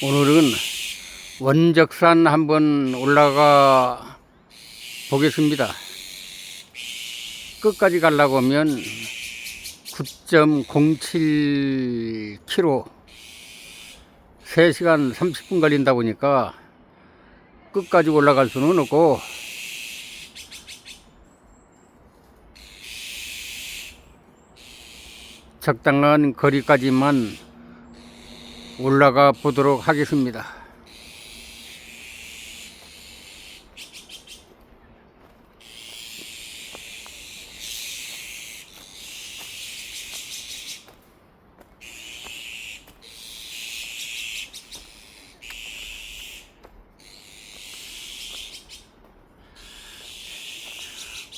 오늘은 원적산 한번 올라가 보겠습니다. 끝까지 가려고 하면 9.07km 3시간 30분 걸린다 보니까 끝까지 올라갈 수는 없고 적당한 거리까지만 올라가 보도록 하겠습니다.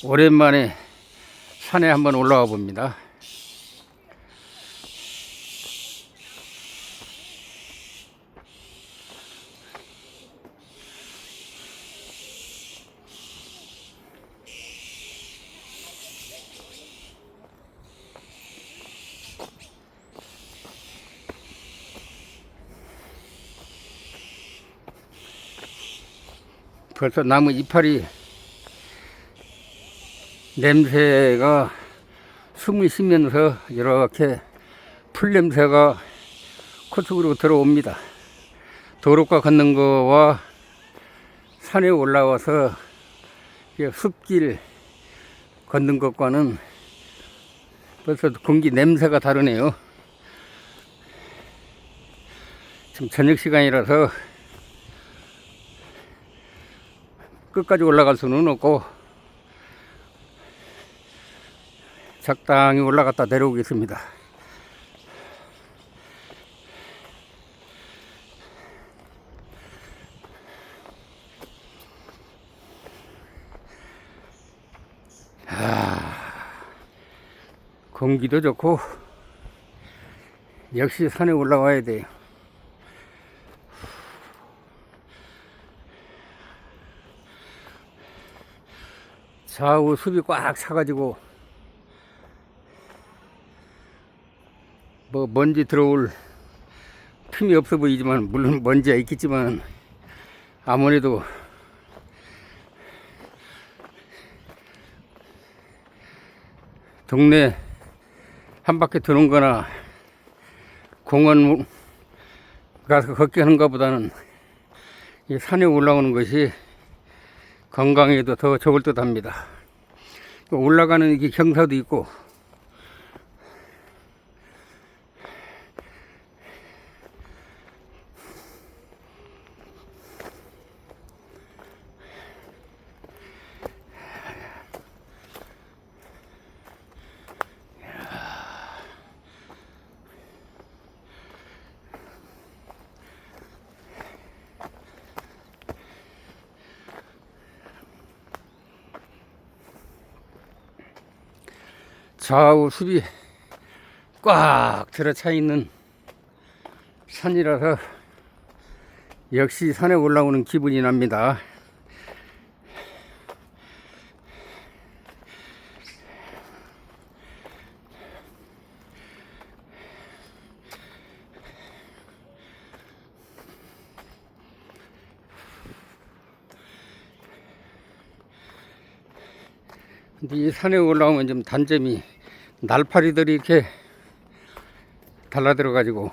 오랜만에 산에 한번 올라와 봅니다. 벌써 나무 이파리 냄새가 숨을 쉬면서 이렇게 풀 냄새가 코쪽으로 들어옵니다. 도로가 걷는 거와 산에 올라와서 이 숲길 걷는 것과는 벌써 공기 냄새가 다르네요. 지금 저녁 시간이라서 끝까지 올라갈 수는 없고 적당히 올라갔다 내려오겠습니다. 아, 공기도 좋고 역시 산에 올라와야 돼요. 좌우 숲이 꽉 차가지고 뭐 먼지 들어올 틈이 없어 보이지만 물론 먼지가 있겠지만 아무래도 동네 한 바퀴 도는 거나 공원 가서 걷기 하는 것보다는 이 산에 올라오는 것이 건강에도 더 좋을 듯 합니다. 올라가는 경사도 있고 좌우 숲이 꽉 들어차 있는 산이라서 역시 산에 올라오는 기분이 납니다. 근데 이 산에 올라오면 좀 단점이 날파리들이 이렇게 달라들어 가지고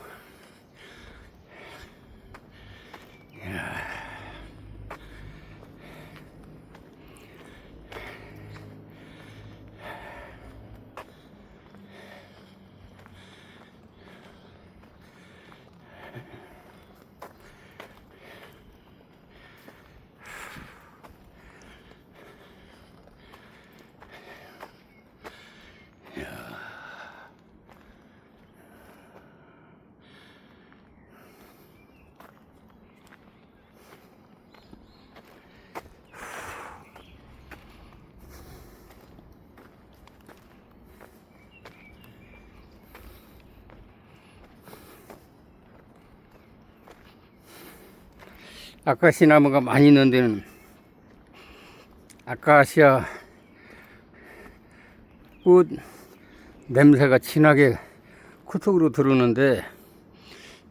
아카시 나무가 많이 있는 데는 아카시아 꽃 냄새가 진하게 코 쪽으로 들어오는데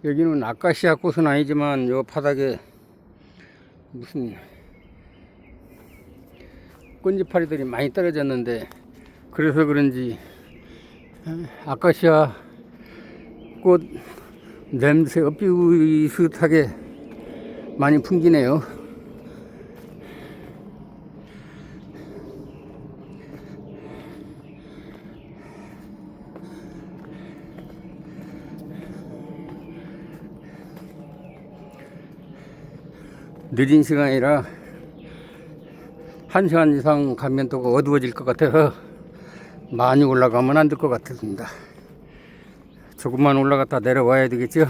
여기는 아카시아 꽃은 아니지만 요 바닥에 무슨 꽃잎파리들이 많이 떨어졌는데 그래서 그런지 아카시아 꽃 냄새가 비슷하게 많이 풍기네요. 늦은 시간이라 한 시간 이상 가면 또 어두워질 것 같아서 많이 올라가면 안 될 것 같습니다. 조금만 올라갔다 내려와야 되겠죠?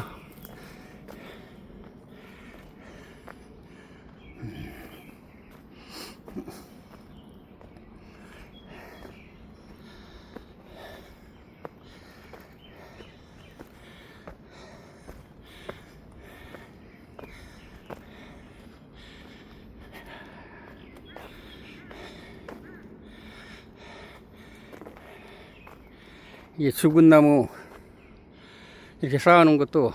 이게 죽은 나무 이렇게 쌓아놓은 것도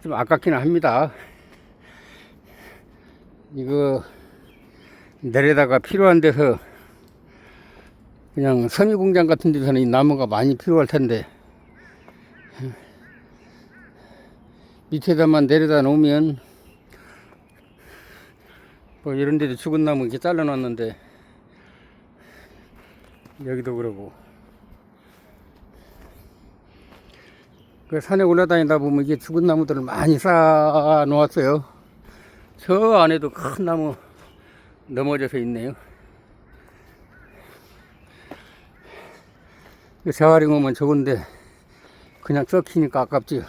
좀 아깝기는 합니다. 이거 내려다가 필요한 데서 그냥 섬유 공장 같은 데서는 이 나무가 많이 필요할 텐데 밑에다만 내려다 놓으면 뭐 이런 데도 죽은 나무 이렇게 잘라 놨는데 여기도 그러고 산에 올라다니다 보면 이게 죽은 나무들을 많이 쌓아 놓았어요. 저 안에도 큰 나무 넘어져서 있네요. 그 재활용 오면 좋은데 그냥 썩히니까 아깝지요.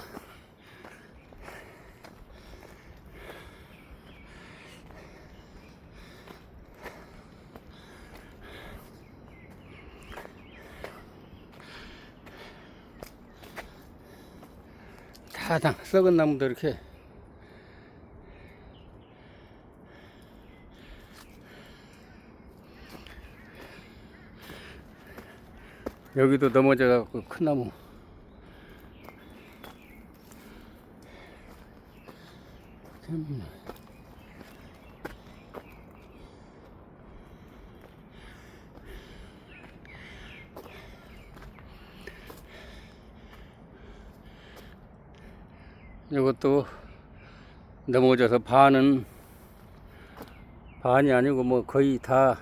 다당 썩은 나무도 이렇게 여기도 넘어져 갖고 큰 나무 참. 이것도 넘어져서 반은 반이 아니고 뭐 거의 다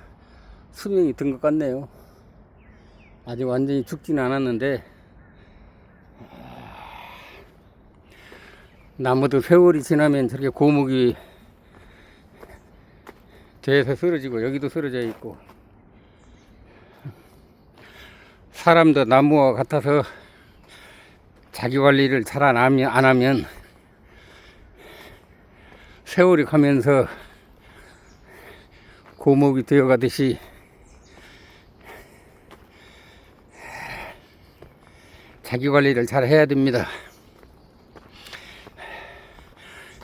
수명이 든 것 같네요. 아직 완전히 죽지는 않았는데 나무도 세월이 지나면 저렇게 고목이 돼서 쓰러지고 여기도 쓰러져 있고 사람도 나무와 같아서 자기 관리를 잘 안 하면, 안 하면 세월이 가면서 고목이 되어가듯이 자기 관리를 잘 해야 됩니다.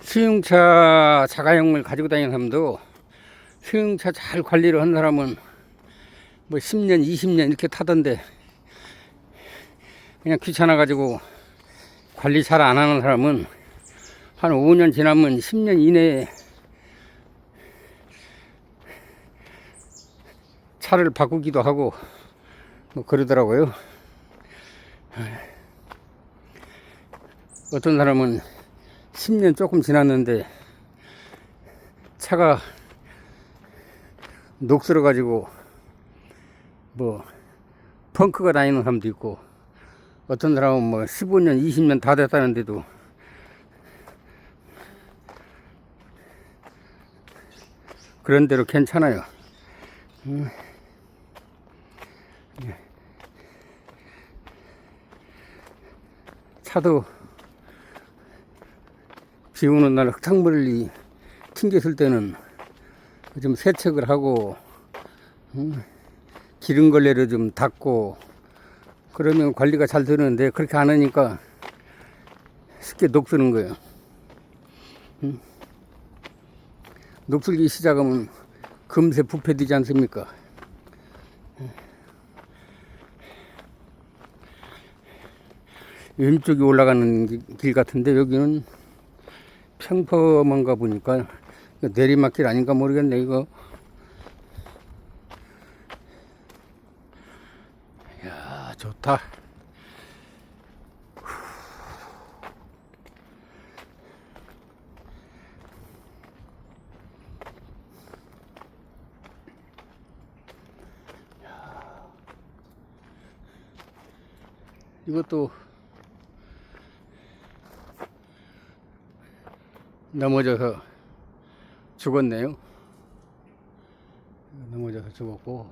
수용차 자가용을 가지고 다니는 사람도 수용차 잘 관리를 한 사람은 뭐 10년, 20년 이렇게 타던데 그냥 귀찮아가지고 관리 잘 안 하는 사람은 한 5년 지나면 10년 이내에 차를 바꾸기도 하고 뭐 그러더라고요. 어떤 사람은 10년 조금 지났는데 차가 녹슬어 가지고 뭐 펑크가 다니는 사람도 있고 어떤 사람은 뭐 15년, 20년 다 됐다는데도 그런 대로 괜찮아요. 차도 비 오는 날 흙탕물이 튕겼을 때는 좀 세척을 하고 음, 기름 걸레를 좀 닦고 그러면 관리가 잘 되는데 그렇게 안 하니까 쉽게 녹쓰는 거예요. 음. 녹슬기 시작하면 금세 부패되지 않습니까? 왼쪽이 올라가는 기- 길 같은데 여기는 평범한가 보니까 내리막길 아닌가 모르겠네 이거 야 좋다 이것도 넘어져서 죽었네요. 넘어져서 죽었고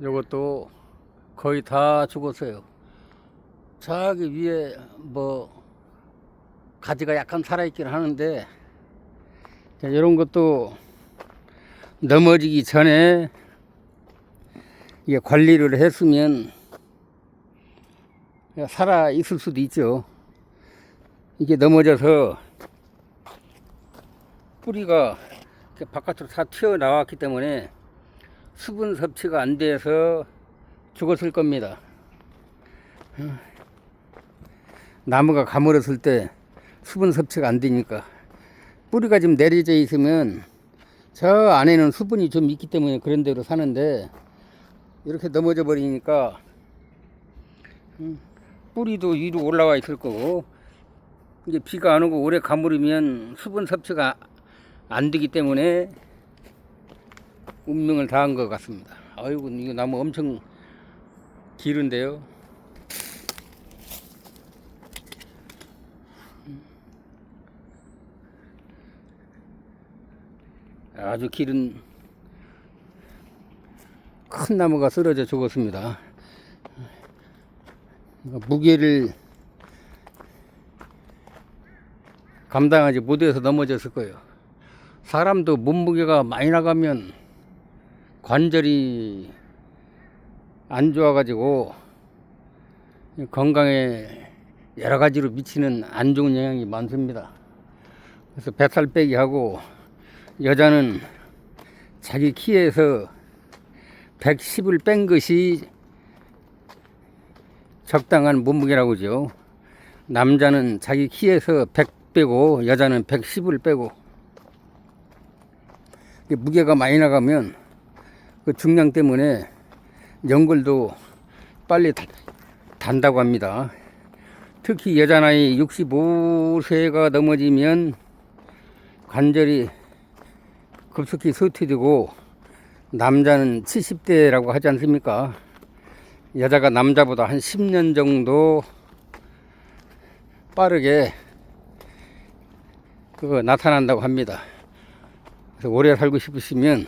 이것도 거의 다 죽었어요. 저기 위에 뭐 가지가 약간 살아있긴 하는데 이런 것도 넘어지기 전에 이게 관리를 했으면 살아 있을 수도 있죠. 이게 넘어져서 뿌리가 바깥으로 다 튀어나왔기 때문에 수분 섭취가 안 돼서 죽었을 겁니다. 나무가 가물었을 때 수분 섭취가 안 되니까 뿌리가 지금 내려져 있으면 저 안에는 수분이 좀 있기 때문에 그런 대로 사는데 이렇게 넘어져 버리니까 음, 뿌리도 위로 올라와 있을 거고 이제 비가 안 오고 오래 가물으면 수분 섭취가 안 되기 때문에 운명을 다한 것 같습니다. 아이고 이거 나무 엄청 길은데요. 아주 길은 큰 나무가 쓰러져 죽었습니다. 무게를 감당하지 못해서 넘어졌을 거예요. 사람도 몸무게가 많이 나가면 관절이 안 좋아가지고 건강에 여러 가지로 미치는 안 좋은 영향이 많습니다. 그래서 뱃살 빼기 하고 여자는 자기 키에서 110을 뺀 것이 적당한 몸무게라고 그죠. 남자는 자기 키에서 100 빼고 여자는 110을 빼고 무게가 많이 나가면 그 중량 때문에 연골도 빨리 다- 단다고 합니다. 특히 여자 나이 65세가 넘어지면 관절이 급속히 쇠퇴되고 남자는 70대라고 하지 않습니까? 여자가 남자보다 한 10년 정도 빠르게 그거 나타난다고 합니다. 그래서 오래 살고 싶으시면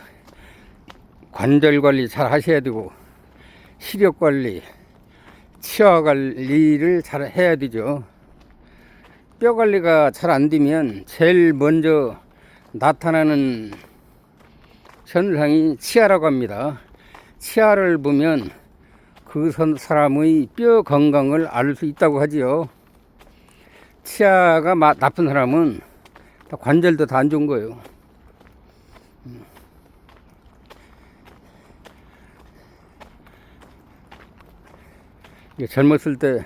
관절 관리 잘 하셔야 되고 시력 관리, 치아 관리를 잘 해야 되죠. 뼈 관리가 잘 안 되면 제일 먼저 나타나는 현상이 치아라고 합니다. 치아를 보면 그 선- 사람의 뼈 건강을 알 수 있다고 하지요. 치아가 마- 나쁜 사람은 다 관절도 다 안 좋은 거예요. 음. 젊었을 때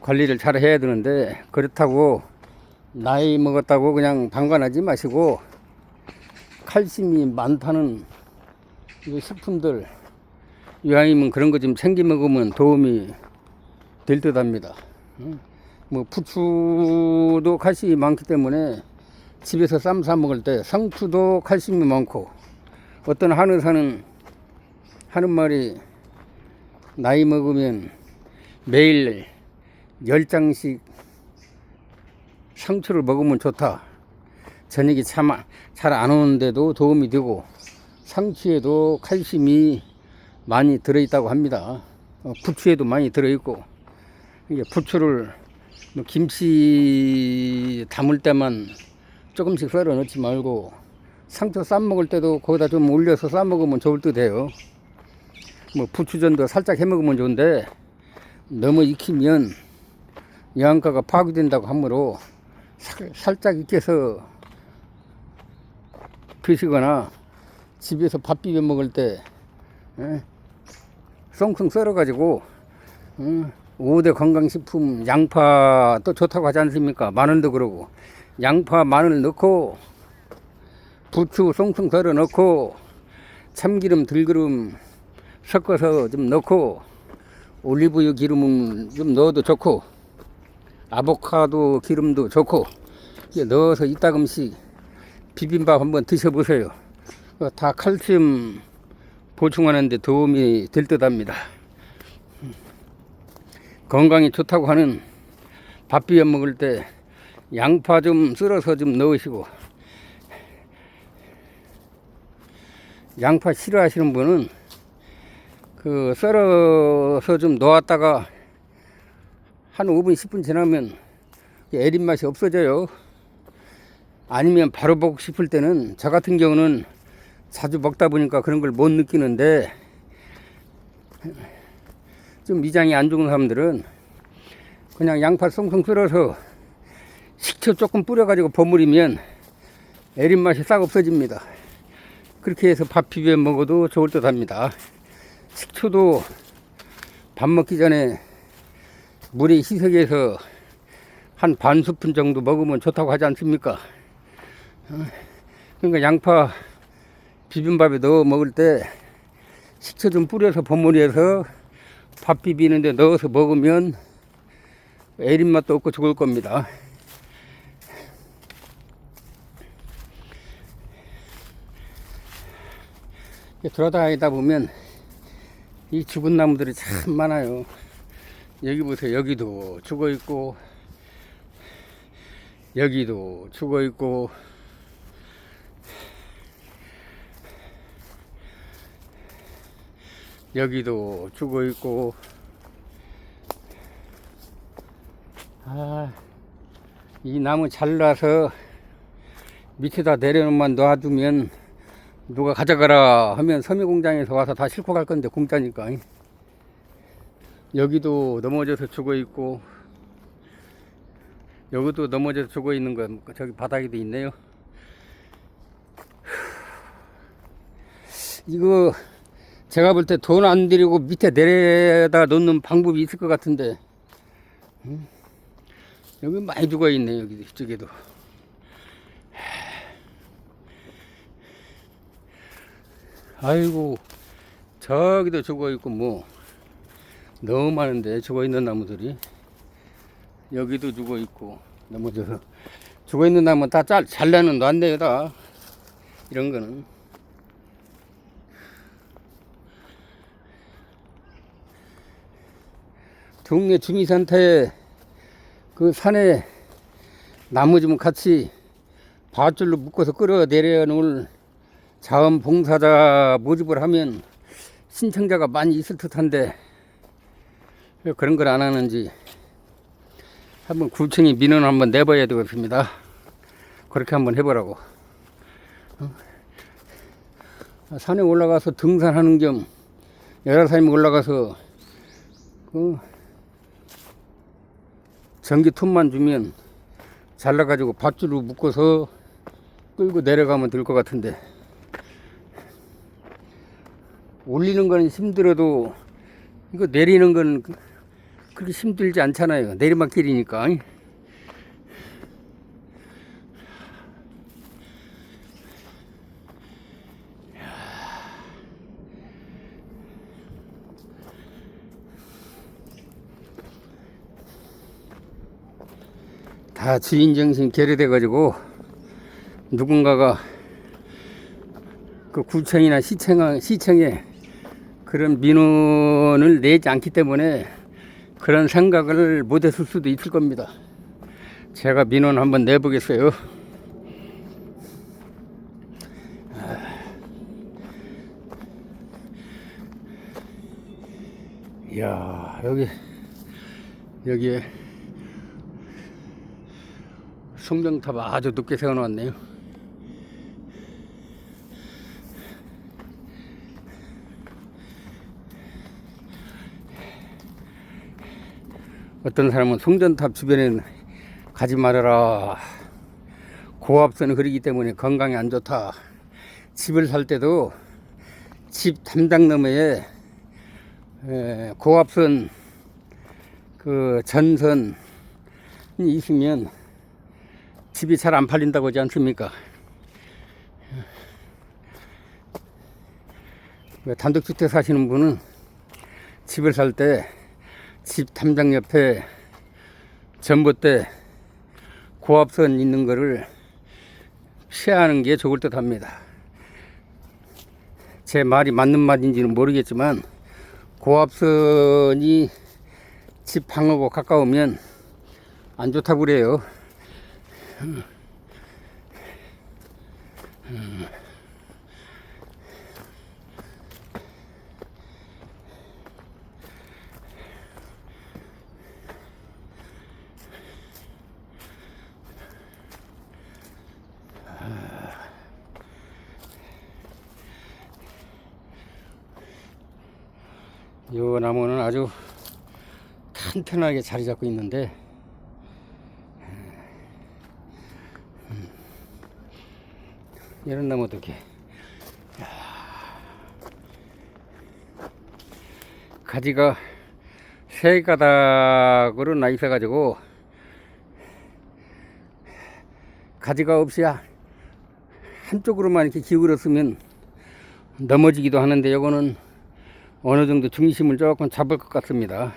관리를 잘 해야 되는데 그렇다고 나이 먹었다고 그냥 방관하지 마시고 칼슘이 많다는 이 식품들 이왕이면 그런 거 좀 챙겨 먹으면 도움이 될 듯 합니다. 응? 뭐 부추도 칼슘이 많기 때문에 집에서 쌈 싸 먹을 때 상추도 칼슘이 많고 어떤 한의사는 하는 말이 나이 먹으면 매일 열 장씩 상추를 먹으면 좋다. 저녁이 참 잘 안 오는데도 도움이 되고 상추에도 칼슘이 많이 들어있다고 합니다. 어, 부추에도 많이 들어있고 이게 부추를 뭐 김치 담을 때만 조금씩 썰어 넣지 말고 상추 싸 먹을 때도 거기다 좀 올려서 싸 먹으면 좋을 듯 해요. 뭐 부추전도 살짝 해 먹으면 좋은데 너무 익히면 영양가가 파괴된다고 하므로 살, 살짝 익혀서 드시거나 집에서 밥 비벼 먹을 때 예? 쏭쏭 썰어가지고 음, 5대 건강식품 양파 또 좋다고 하지 않습니까? 마늘도 그러고 양파 마늘 넣고 부추 송송 썰어 넣고 참기름 들기름 섞어서 좀 넣고 올리브유 기름은 좀 넣어도 좋고 아보카도 기름도 좋고 넣어서 이따금씩 비빔밥 한번 드셔보세요. 그거 다 칼슘 보충하는데 도움이 될 듯 합니다. 건강에 좋다고 하는 밥 비벼 먹을 때 양파 좀 썰어서 좀 넣으시고 양파 싫어하시는 분은 그 썰어서 좀 놓았다가 한 5분 10분 지나면 애린 맛이 없어져요. 아니면 바로 먹고 싶을 때는 저 같은 경우는 자주 먹다 보니까 그런 걸 못 느끼는데 좀 위장이 안 좋은 사람들은 그냥 양파 송송 썰어서 식초 조금 뿌려가지고 버무리면 애린 맛이 싹 없어집니다. 그렇게 해서 밥 비벼 먹어도 좋을 듯 합니다. 식초도 밥 먹기 전에 물에 희석해서 한 반 스푼 정도 먹으면 좋다고 하지 않습니까? 어, 그러니까 양파 비빔밥에 넣어 먹을 때 식초 좀 뿌려서 버무려서 밥 비비는데 넣어서 먹으면 애린 맛도 없고 좋을 겁니다. 돌아다니다 보면 이 죽은 나무들이 참 많아요. 여기 보세요. 여기도 죽어 있고, 여기도 죽어 있고, 여기도 죽어 있고, 아, 이 나무 잘라서 밑에다 내려놓만 놔두면 누가 가져가라 하면 섬유공장에서 와서 다 싣고 갈 건데 공짜니까. 여기도 넘어져서 죽어 있고 여기도 넘어져서 죽어 있는 거 저기 바닥에도 있네요. 이거 제가 볼 때 돈 안 들이고 밑에 내려다 놓는 방법이 있을 것 같은데 음? 여기 많이 죽어 있네 여기 이쪽에도. 아이고 저기도 죽어 있고 뭐 너무 많은데 죽어 있는 나무들이. 여기도 죽어 있고 넘어져서 죽어 있는 나무 다 잘, 잘라는 놨네요 다. 이런 거는 동네 주민센터에 그 산에 나무 좀 같이 밧줄로 묶어서 끌어 내려 놓을 자원봉사자 모집을 하면 신청자가 많이 있을 듯한데 왜 그런 걸 안 하는지 한번 구청이 민원 한번 내봐야 되겠습니다. 그렇게 한번 해보라고. 어? 산에 올라가서 등산하는 겸 여러 사람이 올라가서 그 전기 톱만 주면 잘라가지고 밧줄로 묶어서 끌고 내려가면 될 것 같은데 올리는 건 힘들어도 이거 내리는 건 그렇게 힘들지 않잖아요. 내리막길이니까. 다 주인 정신 결여돼 가지고 누군가가 그 구청이나 시청, 시청에 그런 민원을 내지 않기 때문에 그런 생각을 못 했을 수도 있을 겁니다. 제가 민원 한번 내보겠어요. 이야, 여기, 여기에 송정탑 아주 높게 세워놨네요. 어떤 사람은 송전탑 주변에 가지 말아라. 고압선은 그러기 때문에 건강에 안 좋다. 집을 살 때도 집 담장 너머에 에, 고압선 그 전선이 있으면 집이 잘 안 팔린다고 하지 않습니까? 그 단독주택 사시는 분은 집을 살 때집 담장 옆에 전봇대 고압선 있는 거를 피하는 게 좋을 듯 합니다. 제 말이 맞는 말인지는 모르겠지만 고압선이 집 방하고 가까우면 안 좋다고 그래요. 요 나무는 아주 탄탄하게 자리 잡고 있는데 이런 나무도 이렇게 야, 가지가 세 가닥으로 나 있어 가지고 가지가 없이 한쪽으로만 이렇게 기울었으면 넘어지기도 하는데 요거는 어느 정도 중심을 조금 잡을 것 같습니다.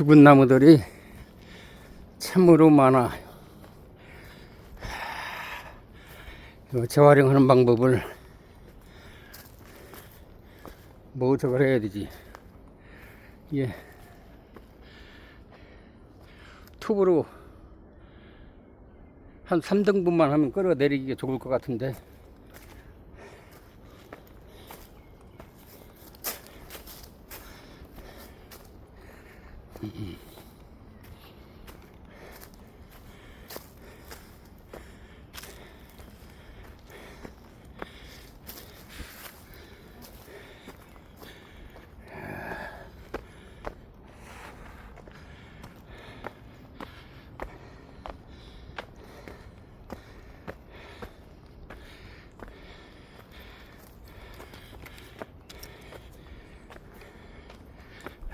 죽은 나무들이 참으로 많아. 이 재활용하는 방법을 뭐 어떻게 해야 되지? 예. 톱으로 한 3등분만 하면 끌어내리기가 좋을 것 같은데.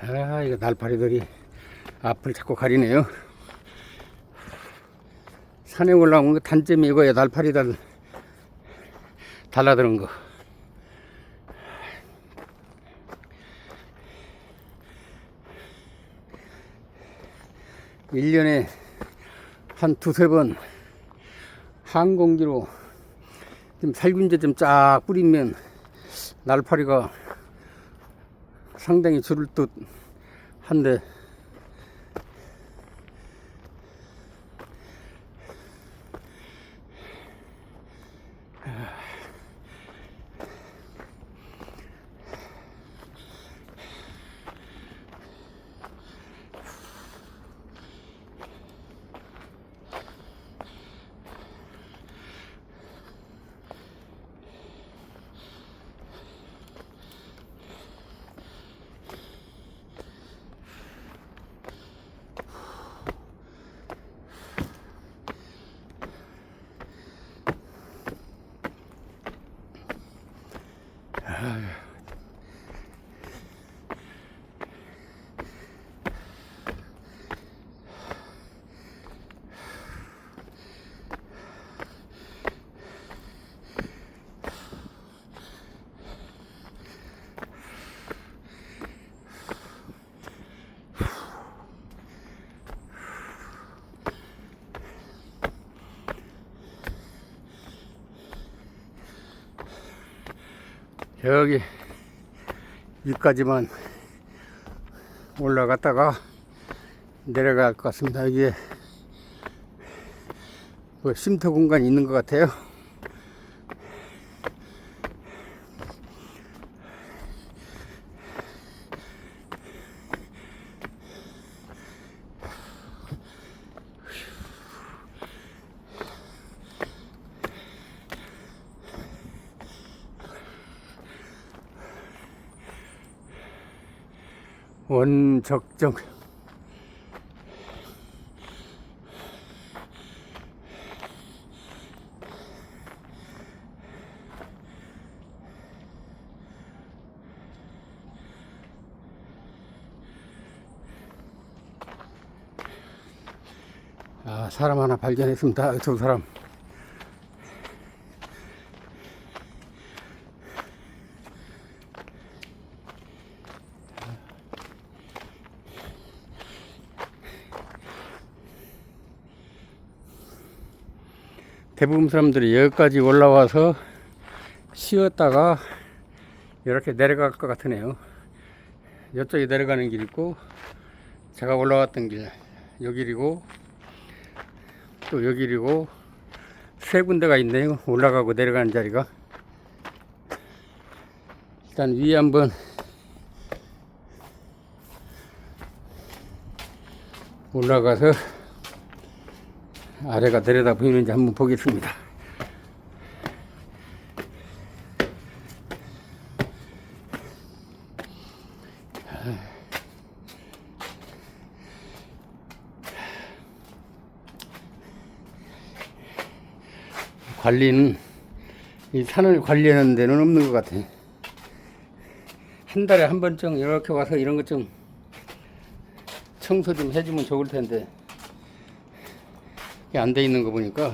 아, 이거 날파리들이 앞을 자꾸 가리네요. 산에 올라온 거 단점이 이거야. 날파리들 달라드는 거. 일년에 한 두세 번 항공기로 좀 살균제 좀 쫙 뿌리면 날파리가 상당히 줄을 듯 한데 Ay. 여기 위까지만 올라갔다가 내려갈 것 같습니다. 여기에 뭐 쉼터 공간이 있는 것 같아요. 원 적정 아, 사람 하나 발견했습니다. 두 사람. 대부분 사람들이 여기까지 올라와서 쉬었다가 이렇게 내려갈 것 같으네요. 이쪽에 내려가는 길 있고 제가 올라왔던 길 요 길이고 또 요 길이고 세 군데가 있네요. 올라가고 내려가는 자리가 일단 위에 한번 올라가서 아래가 내려다 보이는지 한번 보겠습니다. 관리는 이 산을 관리하는 데는 없는 것 같아. 한 달에 한 번쯤 이렇게 와서 이런 것 좀 청소 좀 해주면 좋을 텐데 안 돼 있는 거 보니까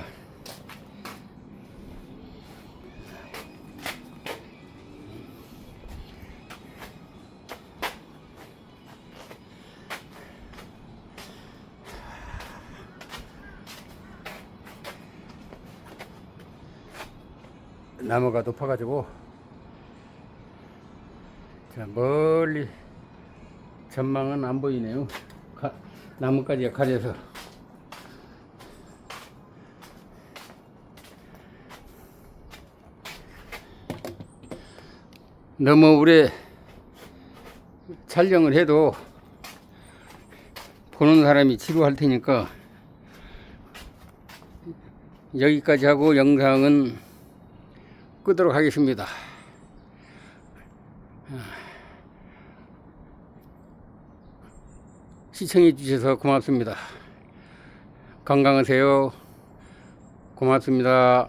나무가 높아가지고 자 멀리 전망은 안 보이네요. 가- 나뭇가지가 가려서 너무 오래 촬영을 해도 보는 사람이 지루할 테니까 여기까지 하고 영상은 끄도록 하겠습니다. 시청해 주셔서 고맙습니다. 건강하세요. 고맙습니다.